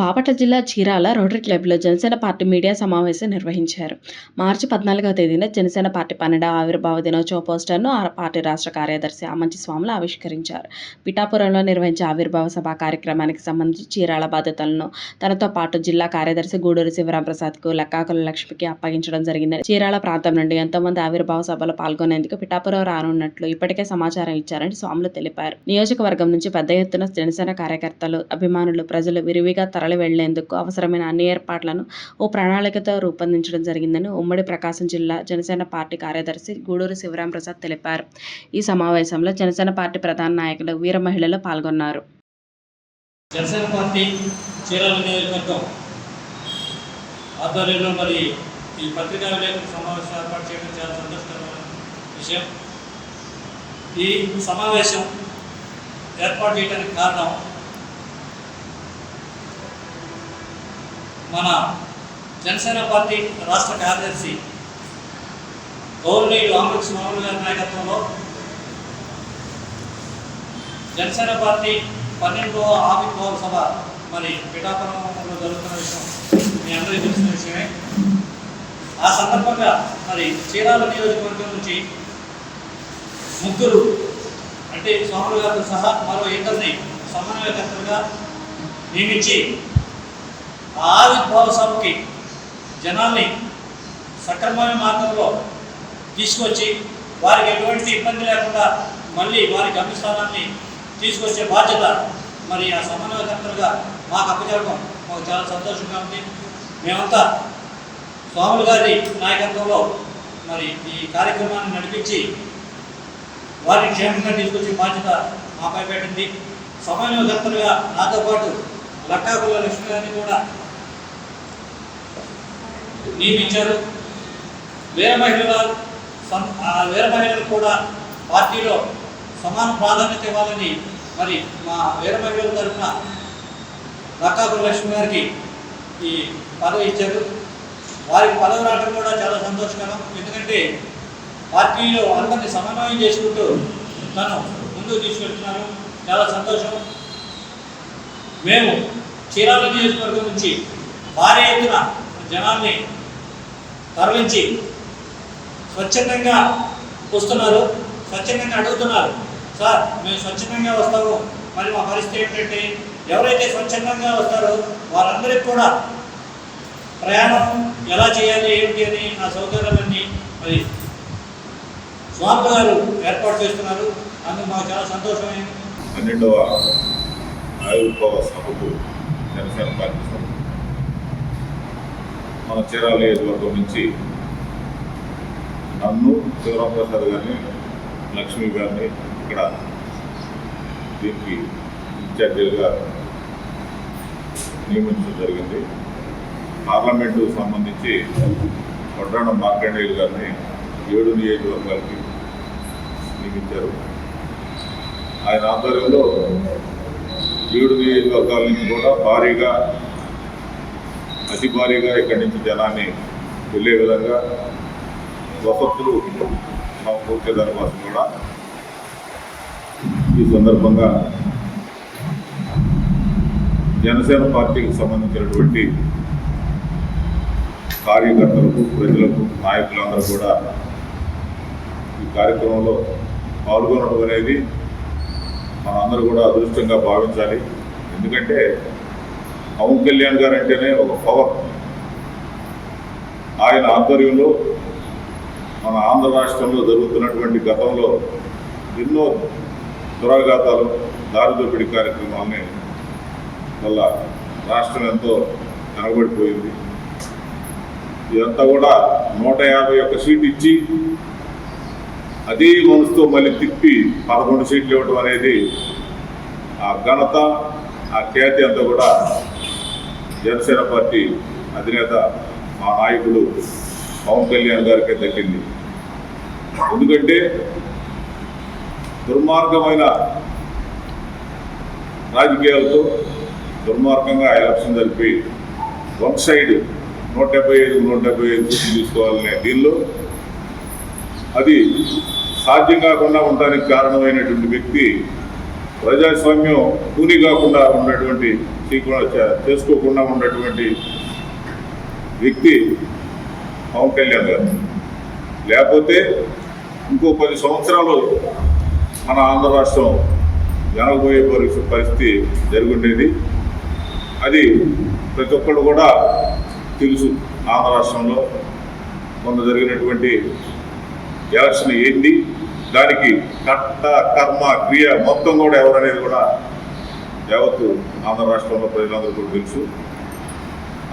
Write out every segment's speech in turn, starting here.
బాపట్ల జిల్లా చీరాల రోటరీ క్లబ్లో Janasena party media సమావేశం నిర్వహించారు. మార్చి పద్నాలుగవ తేదీన జనసేన పార్టీ పన్నెండవ ఆవిర్భావ దినోత్సవ పోస్టర్ను ఆ పార్టీ రాష్ట్ర కార్యదర్శి ఆమంచి స్వాములు ఆవిష్కరించారు. పిఠాపురంలో నిర్వహించే ఆవిర్భావ సభ కార్యక్రమానికి సంబంధించి చీరాల బాధ్యతలను తనతో పాటు జిల్లా కార్యదర్శి గూడూరు శివరాంప్రసాద్కు లక్కాకుల లక్ష్మికి అప్పగించడం జరిగిందని చీరాల ప్రాంతం నుండి ఎంతోమంది ఆవిర్భావ సభలో పాల్గొనేందుకు పిఠాపురం రానున్నట్లు ఇప్పటికే సమాచారం ఇచ్చారని స్వాములు తెలిపారు. నియోజకవర్గం నుంచి పెద్ద ఎత్తున జనసేన కార్యకర్తలు అభిమానులు ప్రజలు విరివిగా తరలి వెళ్ళేందుకు అవసరమైన అన్ని ఏర్పాట్లను ఓ ప్రణాళికతో రూపొందించడం జరిగిందని ఉమ్మడి ప్రకాశం జిల్లా జనసేన పార్టీ కార్యదర్శి గూడూరు శివరాం ప్రసాద్ తెలిపారు. ఈ సమావేశంలో జనసేన పార్టీ ప్రధాన నాయకులు వీర మహిళలు పాల్గొన్నారు. జనసేన పార్టీ చీరాల నియోజకవర్గం ఆధ్వర్యంలో మరి ఈ పత్రికా విలేకరుల సమావేశం ఏర్పాటు చేయడం చాలా సంతోషకరమైన విషయం. ఈ సమావేశం ఏర్పాటు చేయడానికి కారణం మన జనసేన పార్టీ రాష్ట్ర కార్యదర్శి గౌరవనీయులు ఆంధ్రప్రదేశ్ మామూలు గారి నాయకత్వంలో జనసేన పార్టీ పన్నెండవ ఆవిర్భావ సభ మరి పిఠాపురంలో జరుగుతున్న విషయం మీ అందరికీ తెలిసిన విషయమే. ఆ సందర్భంగా మరి చీరాల నియోజకవర్గం నుంచి ముగ్గురు అంటే స్వాములు గారితో సహా మరో ఇద్దరిని సమన్వయకర్తలుగా నియమించి ఆవిర్భావ సభకి జనాల్ని సక్రమమైన మార్గంలో తీసుకొచ్చి వారికి ఎటువంటి ఇబ్బంది లేకుండా మళ్ళీ వారి గమ్యస్థానాన్ని తీసుకొచ్చే బాధ్యత మరి ఆ సమన్వయకర్తలుగా మాకు అప్పచెప్పడం మాకు చాలా సంతోషంగా ఉంది. మేమంతా స్వాముల గారి నాయకత్వంలో మరి ఈ కార్యక్రమాన్ని నడిపించి వారిని క్షేమంగా తీసుకొచ్చే బాధ్యత మాపై పెట్టింది. సమన్వయకర్తలుగా నాతో పాటు లక్కాకుల లక్ష్మి గారిని కూడా నియమించారు. వీర మహిళల వీర మహిళలు కూడా పార్టీలో సమాన ప్రాధాన్యత ఇవ్వాలని మరి మా వీర మహిళల తరఫున లక్కాకుల లక్ష్మి గారికి ఈ పదవి ఇచ్చారు. వారికి పదవి రావడం కూడా చాలా సంతోషకరం. ఎందుకంటే పార్టీలో అందరినీ సమన్వయం చేసుకుంటూ తను ముందుకు తీసుకెళ్తున్నాను చాలా సంతోషం. మేము చీరాల నియోజకవర్గం నుంచి భారీ ఎత్తున జనాల్ని తరలించి స్వచ్ఛందంగా వస్తున్నారు స్వచ్ఛందంగా అడుగుతున్నారు. సార్ మేము స్వచ్ఛందంగా వస్తాము. మరి మా పరిస్థితి ఏంటంటే ఎవరైతే స్వచ్ఛందంగా వస్తారో వారందరికీ కూడా ప్రయాణం ఎలా చేయాలి ఏమిటి అని ఆ సౌకర్యాలన్నీ మరి స్వామి గారు ఏర్పాటు చేస్తున్నారు. అందుకు మాకు చాలా సంతోషమైంది పన్నెండవ ఆవిర్భావ సభకు జనసేన పార్టీ మన చీరాల నియోజకవర్గం నుంచి నన్ను శివరామప్రసాద్ గారిని లక్ష్మి గారిని ఇక్కడ దీనికి ఇన్ఛార్జీలుగా నియమించడం జరిగింది. పార్లమెంటు సంబంధించి వడ్రాణ మార్కండేయులు గారిని ఏడు నియోజకవర్గాలకి నియమించారు. ఆయన ఆధ్వర్యంలో ఏడు నియోజకవర్గాల నుంచి కూడా భారీగా అతి భారీగా ఇక్కడి నుంచి జనాన్ని వెళ్ళే విధంగా వసతులు సమకూర్చే దానికోసం కూడా ఈ సందర్భంగా జనసేన పార్టీకి సంబంధించినటువంటి కార్యకర్తలకు ప్రజలకు నాయకులందరూ కూడా ఈ కార్యక్రమంలో పాల్గొనడం అనేది మనందరూ కూడా అదృష్టంగా భావించాలి. ఎందుకంటే పవన్ కళ్యాణ్ గారు అంటేనే ఒక పవర్. ఆయన ఆధ్వర్యంలో మన ఆంధ్ర రాష్ట్రంలో జరుగుతున్నటువంటి గతంలో ఎన్నో దురాఘాతాలు దారిదోపిడి కార్యక్రమాలని వల్ల రాష్ట్రం ఎంతో కనబడిపోయింది. ఇదంతా కూడా నూట యాభై ఒక్క సీట్ ఇచ్చి అదే మనసుతో మళ్ళీ తిప్పి పదకొండు సీట్లు ఇవ్వడం అనేది ఆ ఘనత ఆ ఖ్యాతి అంతా కూడా జనసేన పార్టీ అధినేత మా నాయకుడు పవన్ కళ్యాణ్ గారికే దక్కింది. ఎందుకంటే దుర్మార్గమైన రాజకీయాలతో దుర్మార్గంగా ఎలక్షన్ జరిపి వన్ సైడ్ నూట డెబ్బై ఐదు నూట డెబ్బై ఐదు తీసుకోవాలనే దీనిలో అది సాధ్యం కాకుండా ఉండడానికి కారణమైనటువంటి వ్యక్తి ప్రజాస్వామ్యం కూని కాకుండా ఉన్నటువంటి చేసుకోకుండా ఉన్నటువంటి వ్యక్తి పవన్ కళ్యాణ్ గారు. లేకపోతే ఇంకో పది సంవత్సరాలు మన ఆంధ్ర రాష్ట్రం జరగబోయే పరిస్థితి పరిస్థితి జరుగుండేది. అది ప్రతి ఒక్కరు కూడా తెలుసు ఆంధ్ర రాష్ట్రంలో కొంత జరిగినటువంటి ఎలక్షన్ ఏంది దానికి కట్ట కర్మ క్రియ మొత్తం కూడా ఎవరనేది కూడా యావత్తు ఆంధ్ర రాష్ట్రంలో ప్రజలందరూ కూడా తెలుసు.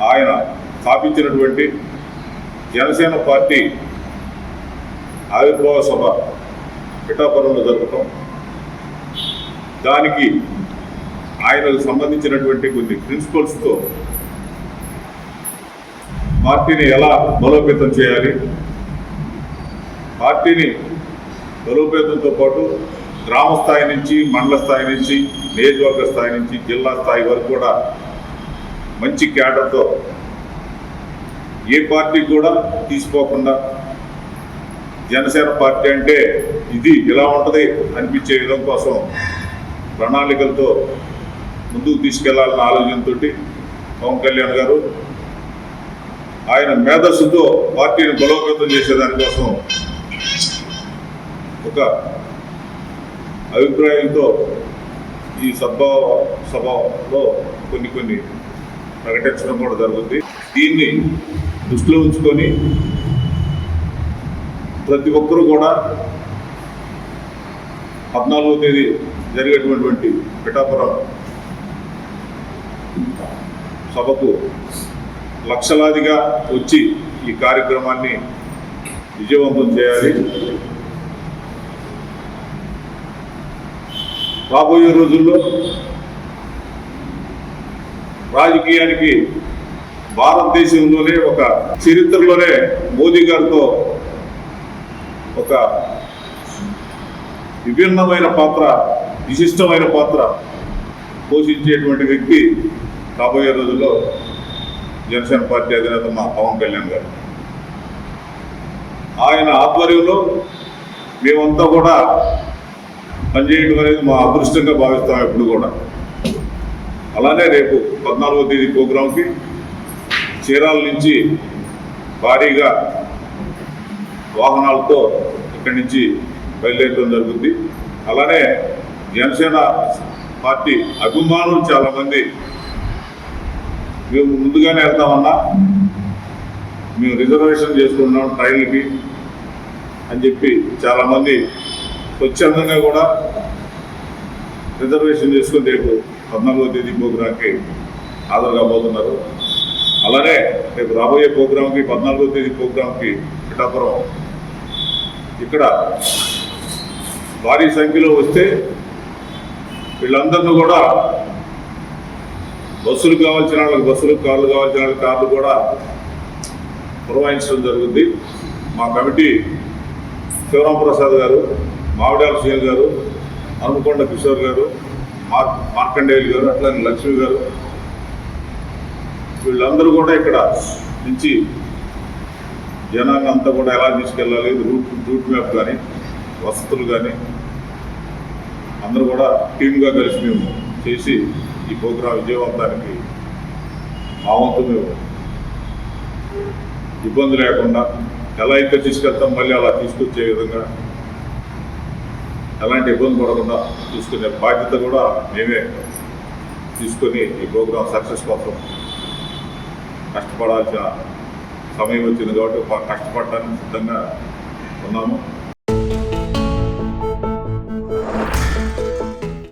ఆయన స్థాపించినటువంటి జనసేన పార్టీ ఆవిర్భావ సభ పిఠాపురంలో జరగటం దానికి ఆయనకు సంబంధించినటువంటి కొన్ని ప్రిన్సిపల్స్తో పార్టీని ఎలా బలోపేతం చేయాలి పార్టీని బలోపేతంతో పాటు గ్రామ స్థాయి నుంచి మండల స్థాయి నుంచి నియోజకవర్గ స్థాయి నుంచి జిల్లా స్థాయి వరకు కూడా మంచి క్యాడర్తో ఏ పార్టీ కూడా తీసుకోకుండా జనసేన పార్టీ అంటే ఇది ఇలా ఉంటుంది అనిపించే విధం కోసం ప్రణాళికలతో ముందుకు తీసుకెళ్ళాలన్న ఆలోచనతో పవన్ కళ్యాణ్ గారు ఆయన మేధస్సుతో పార్టీని బలోపేతం చేసేదానికోసం ఒక అభిప్రాయంతో ఈ సభ సభలో కొన్ని కొన్ని ప్రకటించడం కూడా జరుగుతుంది దీన్ని దృష్టిలో ఉంచుకొని ప్రతి ఒక్కరూ కూడా పద్నాలుగో తేదీ జరిగేటటువంటి పిఠాపురం సభకు లక్షలాదిగా వచ్చి ఈ కార్యక్రమాన్ని విజయవంతం చేయాలి. రాబోయే రోజుల్లో రాజకీయానికి భారతదేశంలోనే ఒక చరిత్రలోనే మోదీ గారితో ఒక విభిన్నమైన పాత్ర విశిష్టమైన పాత్ర పోషించేటువంటి వ్యక్తి రాబోయే రోజుల్లో జనసేన పార్టీ అధినేత మా పవన్ కళ్యాణ్ గారు. ఆయన ఆధ్వర్యంలో మేమంతా కూడా పనిచేయడం అనేది మా అదృష్టంగా భావిస్తాం ఎప్పుడు కూడా. అలానే రేపు పద్నాలుగో తేదీ ప్రోగ్రాంకి చీరాల నుంచి భారీగా వాహనాలతో ఇక్కడి నుంచి బయలుదేరడం జరుగుతుంది అలానే జనసేన పార్టీ అభిమానులు చాలామంది మేము ముందుగానే వెళ్తామన్నా మేము రిజర్వేషన్ చేసుకుంటున్నాం ట్రైన్లకి అని చెప్పి చాలామంది స్వచ్ఛందంగా కూడా రిజర్వేషన్ చేసుకుని రేపు పద్నాలుగో తేదీ ప్రోగ్రాంకి హాజరు కాబోతున్నారు అలానే రేపు రాబోయే ప్రోగ్రాంకి పద్నాలుగో తేదీ ప్రోగ్రాంకి పిఠాపురం ఇక్కడ భారీ సంఖ్యలో వస్తే వీళ్ళందరినీ కూడా బస్సులు కావాల్సిన వాళ్ళకి బస్సులు కార్లు కావాల్సిన వాళ్ళకి కార్లు కూడా పురమాయించడం జరుగుతుంది మా కమిటీ శివరాం ప్రసాద్ గారు మావిడాల సుయల్ గారు హనుమకొండ కిషోర్ గారు మార్ మార్కండేయులు గారు అట్లానే లక్ష్మి గారు. వీళ్ళందరూ కూడా ఇక్కడ నుంచి జనాన్ని అంతా కూడా ఎలా తీసుకెళ్ళాలి రూట్ రూట్ మ్యాప్ కానీ వసతులు కానీ అందరూ కూడా టీమ్గా కలిసి మేము చేసి ఈ ప్రోగ్రాం విజయవంతానికి మా వంతు మేము ఇబ్బంది లేకుండా ఎలా అయితే తీసుకెళ్తాం మళ్ళీ అలా తీసుకొచ్చే విధంగా ఎలాంటి ఇబ్బంది పడకుండా చూసుకునే బాధ్యత కూడా మేమే తీసుకొని ఈ ప్రోగ్రాం సక్సెస్ కోసం కష్టపడాల్సిన సమయం వచ్చింది కాబట్టి మా కష్టపడడానికి సిద్ధంగా ఉన్నాము.